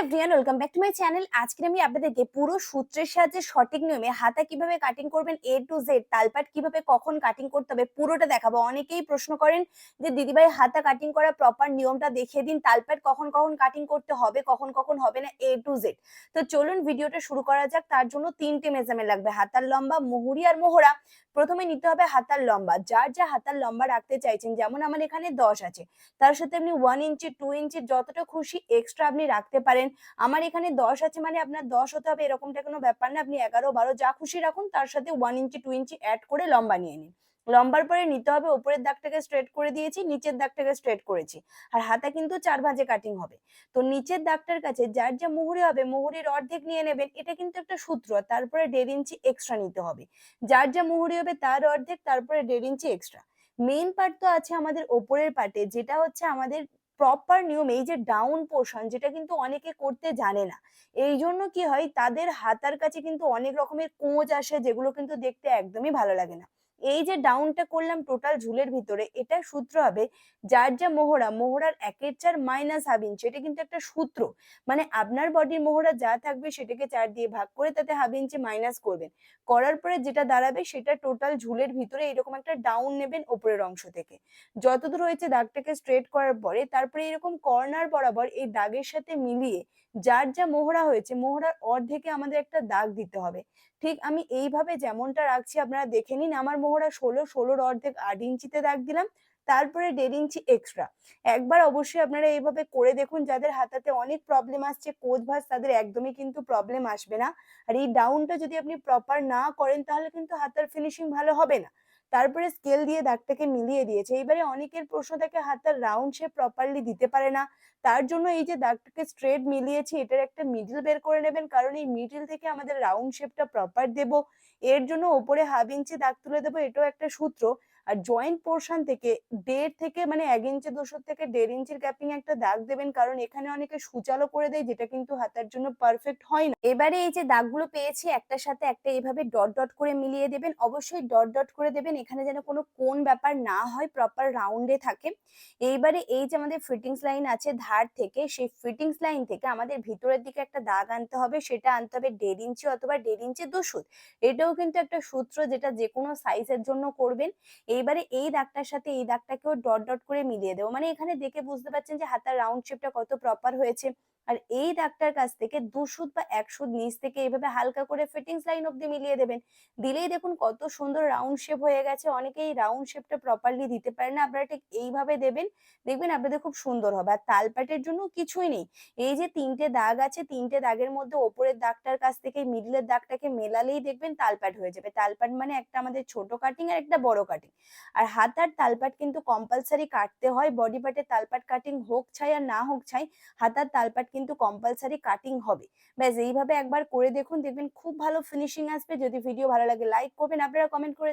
Everyone welcome back to my channel আজকে আমি আপনাদেরকে পুরো সূত্রের সাহায্যে সঠিক নিয়মে হাতা কীভাবে কাটিং করবেন এ টু জেড তালপাট কীভাবে কখন কাটিং করতে হবে, পুরোটা দেখাবো। অনেকেই প্রশ্ন করেন যে, দিদিভাই, হাতা কাটিং করার প্রপার নিয়মটা দেখিয়ে দিন, তালপাট কখন কখন কাটিং করতে হবে, কখন কখন হবে না এ টু জেড তো চলুন ভিডিওটা শুরু করা যাক। তার জন্য তিনটে মেজারমেন্ট লাগবে, হাতার লম্বা, মুহুরি আর মোহরা। প্রথমে নিতে হবে হাতার লম্বা। যার যা হাতার লম্বা রাখতে চাইছেন, যেমন আমার এখানে দশ আছে, তার সাথে আপনি ওয়ান ইঞ্চি টু ইঞ্চি যতটা খুশি এক্সট্রা আপনি রাখতে পারেন। আমার এখানে দশ আছে মানে আপনার দশ হতে হবে, এরকমটা কোনো ব্যাপার না। আপনি এগারো, বারো যা খুশি রাখুন, তার সাথে one inch two inch add করে লম্বা নিয়ে নিন। লম্বার পরে নিতে হবে, উপরের দাগটাকে স্ট্রেট করে দিয়েছি, নিচের দাগটাকে স্ট্রেট করেছি। আর হাতা কিন্তু চার ভাঁজে কাটিং হবে। তো নিচের দাগটার কাছে যার যা মুহুরি হবে, মুহুরির অর্ধেক নিয়ে নেবেন, এটা কিন্তু একটা সূত্র, তারপরে দেড় ইঞ্চি এক্সট্রা নিতে হবে। যার যা মুহুরি হবে, তার অর্ধেক, তারপরে দেড় ইঞ্চি এক্সট্রা মেইন পার্ট তো আছে আমাদের ওপরের পার্টে যেটা হচ্ছে আমাদের প্রপার নিয়ম, এই যে ডাউন পোর্শন যেটা কিন্তু অনেকে করতে জানে না। এই জন্য কি হয়, তাদের হাতার কাছে কিন্তু অনেক রকমের কোঁচ আসে, যেগুলো কিন্তু দেখতে একদমই ভালো লাগে না। এই যে ডাউনটা করলাম টোটাল ঝুলের ভিতরে, এটা সূত্র হবে যার যা মোহরা, মোহরার একের চার মাইনাস হাফ ইঞ্চি এটা কিন্তু একটা সূত্র। মানে আপনার বডির মোহরা যা থাকবে সেটাকে চার দিয়ে ভাগ করে তাতে হাফ ইঞ্চি মাইনাস করবেন। করার পরে যেটা দাঁড়াবে সেটা টোটাল ঝুলের ভিতরে এরকম একটা ডাউন নেবেন ওপরের অংশ থেকে। যতদূর হয়েছে দাগটাকে স্ট্রেট করার পরে তারপরে এরকম কর্নার বরাবর এই দাগের সাথে মিলিয়ে যার যা মোহরা হয়েছে, মোহরার অর্ধেকে আমাদের একটা দাগ দিতে হবে। ঠিক আমি এইভাবে যেমনটা রাখছি, আপনারা দেখে নিন। আমার মোহরা ষোলো ষোলোর অর্ধেক আট ইঞ্চিতে দাগ দিলাম, তারপরে দেড় ইঞ্চি এক্সট্রা একবার অবশ্যই আপনারা এইভাবে করে দেখুন, যাদের হাতাতে অনেক প্রবলেম আসছে কোচ ভাস তাদের একদমই কিন্তু প্রবলেম আসবে না। আর এই ডাউনটা যদি আপনি প্রপার না করেন, তাহলে কিন্তু হাতার ফিনিশিং ভালো হবে না। তারপরে স্কেল দিয়ে দাগটাকে মিলিয়ে দিয়েছে। এবারে অনেকের প্রশ্ন থাকে হাতার রাউন্ড শেপ প্রপারলি দিতে পারে না। তার জন্য এই যে দাগটাকে স্ট্রেট মিলিয়েছি, এটার একটা মিডিল বের করে নেবেন। কারণ এই মিডিল থেকে আমাদের রাউন্ড শেপটা প্রপার দেব। এর জন্য ওপরে হাফ ইঞ্চি দাগ তুলে দেবো, এটাও একটা সূত্র। আর জয়েন্ট পোর্শন থেকে দেড় থেকে মানে এক ইঞ্চি দুশো থেকে দেড় ইঞ্চির ক্যাপিং একটা দাগ দেবেন। কারণ এখানে অনেকে সুচালো করে দেয়, যেটা কিন্তু হাতার জন্য পারফেক্ট হয় না। এবারে এই যে দাগগুলো পেয়েছি, একটার সাথে একটা এইভাবে ডট ডট করে মিলিয়ে দেবেন। অবশ্যই ডট ডট করে দেবেন, এখানে যেন কোনো কোন ব্যাপার না হয় প্রপার রাউন্ডে থাকে। এইবারে এই যে আমাদের ফিটিংস লাইন আছে ধার থেকে, সেই ফিটিংস লাইন থেকে আমাদের ভিতরের দিকে একটা দাগ আনতে হবে, সেটা আনতে হবে দেড় ইঞ্চি অথবা দেড় ইঞ্চি দুশুদ এটাও কিন্তু একটা সূত্র, যেটা যে কোনো সাইজের জন্য করবেন। এইবারে এই দাগটার সাথে এই দাগটাকেও ডট ডট করে মিলিয়ে দেবো। মানে এখানে দেখে বুঝতে পারছেন যে হাতার রাউন্ড শেপটা কত প্রপার হয়েছে। আর এই দাগটার কাছ থেকে দু সুদ বা এক নিচ থেকে এইভাবে হালকা করে ফিটিংস লাইন অব্দি মিলিয়ে দেবেন। দিলেই দেখুন কত সুন্দর রাউন্ড শেপ হয়ে গেছে। অনেকে এই রাউন্ড শেপটা প্রপারলি দিতে পারে না। আপনারা ঠিক এইভাবে দেবেন, দেখবেন আপনাদের খুব সুন্দর হবে। আর তালপাটের জন্য কিছুই নেই। এই যে তিনটে দাগ আছে, তিনটে দাগের মধ্যে ওপরের দাগটার কাছ থেকে মিডলের দাগটাকে মেলালেই দেখবেন তালপাট হয়ে যাবে। তালপাট মানে একটা আমাদের ছোট কাটিং আর একটা বড় কাটিং আর হাত আর তালপাট কিন্তু কম্পালসারি কাটতে হয়। বডি পার্টে তালপাট কাটিং হোক ছাই আর না হোক ছাই হাতার তালপাট কিন্তু কম্পালসারি কাটিং হবে। ব্যাস, এইভাবে একবার করে দেখুন, দেখবেন খুব ভালো ফিনিশিং আসবে। যদি ভিডিও ভালো লাগে লাইক করবেন। আপনারা কমেন্ট করে